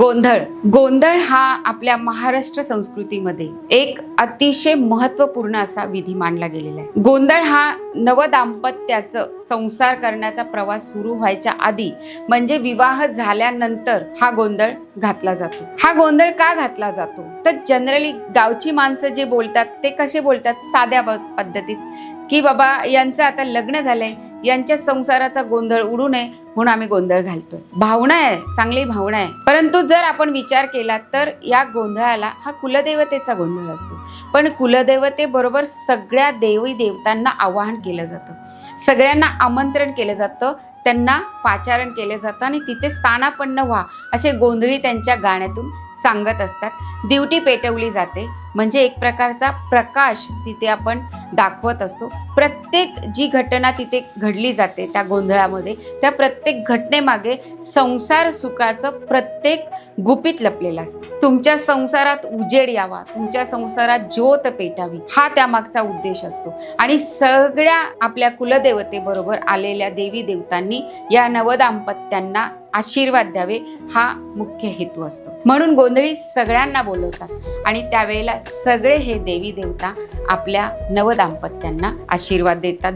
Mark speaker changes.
Speaker 1: गोंधळ. गोंधळ हा आपल्या महाराष्ट्र संस्कृतीमध्ये एक अतिशय महत्त्वपूर्ण असा विधी मानला गेलेला आहे. गोंधळ हा नवदाम्पत्याचं संसार करण्याचा प्रवास सुरू व्हायच्या आधी म्हणजे विवाह झाल्यानंतर हा गोंधळ घातला जातो. हा गोंधळ का घातला जातो? तर जनरली गावची माणसं जे बोलतात ते कसे बोलतात? साध्या प- पद्धतीत. की बाबा यांचं आता लग्न झालंय यांच्या संसाराचा गोंधळ उडू नये म्हणून आम्ही गोंधळ घालतोय. भावना आहे चांगली भावना आहे. परंतु जर आपण विचार केला तर या गोंधळाला हा कुलदेवतेचा गोंधळ असतो. पण कुलदेवतेबरोबर सगळ्या देवी देवतांना आवाहन केलं जातं. सगळ्यांना आमंत्रण केलं जातं त्यांना पाचारण केलं जातं आणि तिथे स्थानापन्न व्हा असे गोंधळी त्यांच्या गाण्यातून सांगत असतात. दिवटी पेटवली जाते. म्हणजे एक प्रकारचा प्रकाश तिथे आपण दाखवत असतो. प्रत्येक जी घटना तिथे घडली जाते त्या गोंधळामध्ये त्या प्रत्येक घटनेमागे संसार सुखाचं प्रत्येक गुपित लपलेलं असतं. तुमच्या संसारात उजेड यावा तुमच्या संसारात ज्योत पेटावी हा त्यामागचा उद्देश असतो. आणि सगळ्या आपल्या कुलदेवतेबरोबर आलेल्या देवी देवतांनी या नवदाम्पत्यांना आशीर्वाद द्यावे हा मुख्य हेतू असतो. म्हणून गोंधळी सगळ्यांना बोलवतात आणि त्यावेळेला सगळे हे देवी देवता आपल्या नवदाम्पत्यांना आशीर्वाद देतात.